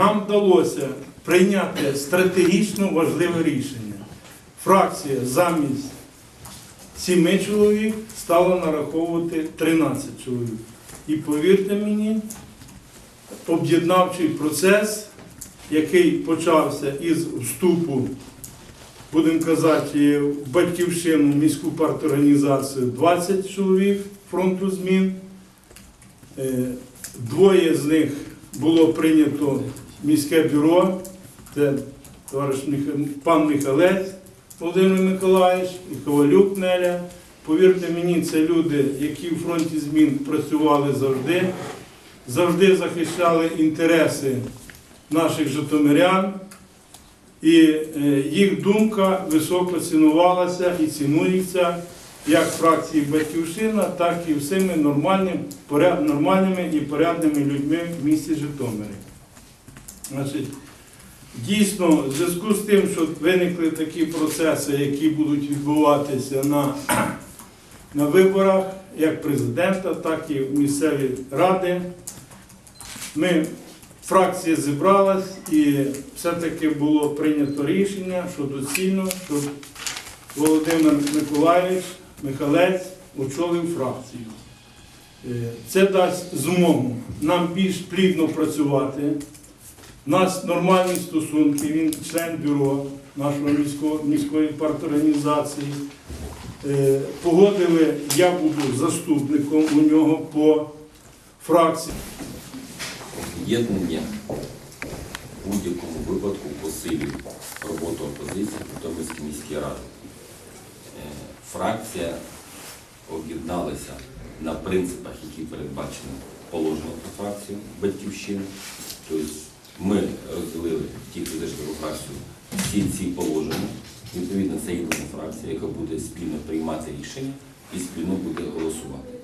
нам вдалося прийняти стратегічно важливе рішення. Фракція замість 7 чоловік стала нараховувати 13 чоловік. І повірте мені, об'єднавчий процес, який почався із вступу, будемо казати, в батьківщину міську парторганізацію 20 чоловік фронту змін. Е, Двоє з них було прийнято міське бюро, це товариш пан Михалець Володимир Миколаївич і Ковалюк Неля. Повірте мені, це люди, які в фронті змін працювали завжди, завжди захищали інтереси наших житомирян, і е, їх думка високо цінувалася і цінується як фракції Батьківщина, так і всіми нормальними і порядними людьми в місті Житомирі. Дійсно, в зв'язку з тим, що виникли такі процеси, які будуть відбуватися на, на виборах, як президента, так і місцеві ради, ми фракція зібралась і все-таки було прийнято рішення, що доцільно, щоб Володимир Миколаївич Михалець очолив фракцію. Е, Це дасть змогу нам більш плідно працювати. У нас нормальні стосунки, він член бюро нашої міської, міської парторганізації. Е, Погодили, я буду заступником у нього по фракції. Об'єднання в будь-якому випадку посилює роботу опозиції Житомирській міській раді. Е, Фракція об'єдналася на принципах, які передбачені положенням про фракцію Батьківщини. Тобто ми розділили ті, хто зайшли фракцію, всі ці положення. Відповідно, це єдина фракція, яка буде спільно приймати рішення і спільно буде голосувати.